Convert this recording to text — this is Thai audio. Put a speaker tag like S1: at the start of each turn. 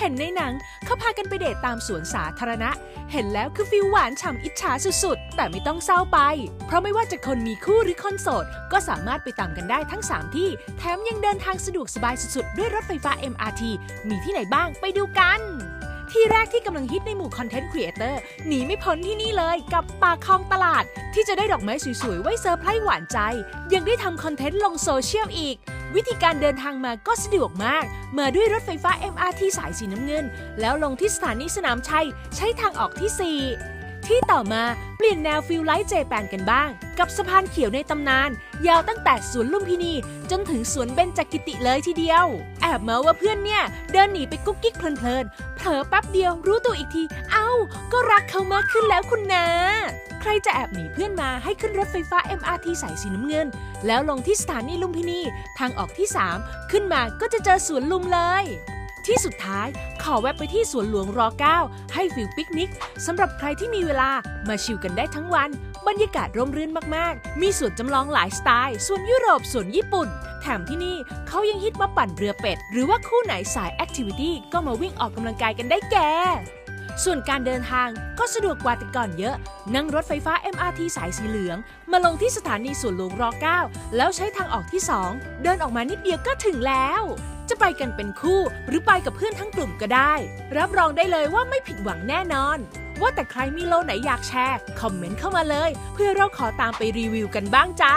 S1: เห็นในหนังเขาพากันไปเดทตามสวนสาธารณะ เห็นแล้วคือฟิลหวานฉ่ำอิจฉาสุดๆ แต่ไม่ต้องเศร้าไป เพราะไม่ว่าจะคนมีคู่หรือคนโสด ก็สามารถไปตามกันได้ทั้ง 3 ที่ แถมยังเดินทางสะดวกสบายสุดๆ ด้วยรถไฟฟ้า MRT มีที่ไหนบ้างไปดูกันที่แรกที่กำลังฮิตในหมู่คอนเทนต์ครีเอเตอร์หนีไม่พ้นที่นี่เลยกับปากคลองตลาด ที่จะได้ดอกไม้สวยๆ ไว้เซอร์ไพรส์หวานใจ ยังได้ทำคอนเทนต์ลงโซเชียลอีก วิธีการเดินทางมาก็สะดวกมาก มาด้วยรถไฟฟ้า MRT สายสีน้ำเงิน แล้วลงที่สถานีสนามชัย ใช้ทางออกที่ 4 ที่ต่อมาเปลี่ยนแนวฟิลไลท์เจแปนกันบ้าง กับสะพานเขียวในตำนาน ยาวตั้งแต่สวนลุมพินี จนถึงสวนเบญจกิติเลยทีเดียว แอบเมาว่าเพื่อนเนี่ย เดินหนีไปกุ๊กกิ๊กเพลินๆเผลอแป๊บเดียวรู้ตัวอีกที เอ้า ก็รักเขามากขึ้นแล้วคุณนะใครจะแอบหนีเพื่อนมาให้ขึ้นรถไฟฟ้า MRT สายสีน้ำเงิน แล้วลงที่สถานีลุมพินี ทางออกที่ 3 ขึ้นมาก็จะเจอสวนลุมเลย ที่สุดท้ายขอแวะไปที่สวนหลวงร9ให้ฟิลปิกนิกสำหรับใครที่มีเวลามาชิลกันได้ทั้งวัน บรรยากาศร่มรื่นมากๆ มีสวนจำลองหลายสไตล์ส่วนยุโรปส่วนญี่ปุ่น แถมที่นี่เขายังฮิตมาปั่นเรือเป็ด หรือว่าคู่ไหนสายแอคทิวิตี้ก็มาวิ่งออกกำลังกายกันได้แก่ส่วนการเดินทางก็สะดวกกว่าแต่ก่อนเยอะ นั่งรถไฟฟ้า MRT สายสีเหลือง มาลงที่สถานีสวนหลวงร9แล้วใช้ทางออกที่ 2 เดินออกมานิดเดียวก็ถึงแล้ว จะไปกันเป็นคู่หรือไปกับเพื่อนทั้งกลุ่มก็ได้ รับรองได้เลยว่าไม่ผิดหวังแน่นอน ว่าแต่ใครมีโลไหนอยากแชร์ คอมเมนต์เข้ามาเลย เพื่อเราขอตามไปรีวิวกันบ้างจ้า